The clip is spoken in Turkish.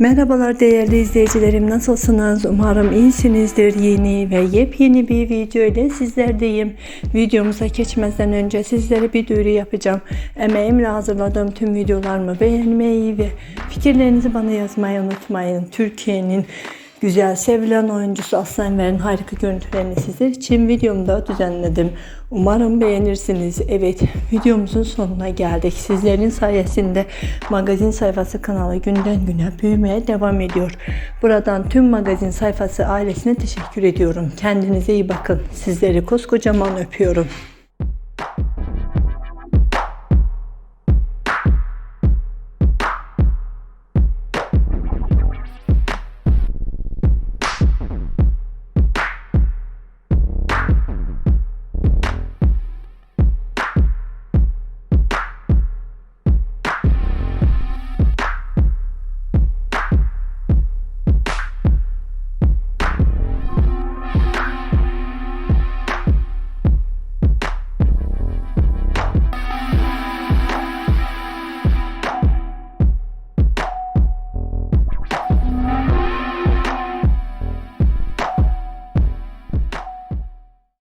Merhabalar değerli izleyicilerim nasılsınız? Umarım iyisinizdir. Yeni ve yepyeni bir video ile sizlerdeyim. Videomuza geçmeden önce sizlere bir duyuru yapacağım. Emeğimle hazırladığım tüm videolarımı beğenmeyi ve fikirlerinizi bana yazmayı unutmayın. Türkiye'nin güzel sevilen oyuncusu Aslı Enver'in harika görüntülerini sizler için videomda düzenledim. Umarım beğenirsiniz. Evet videomuzun sonuna geldik. Sizlerin sayesinde magazin sayfası kanalı günden güne büyümeye devam ediyor. Buradan tüm magazin sayfası ailesine teşekkür ediyorum. Kendinize iyi bakın. Sizleri koskocaman öpüyorum.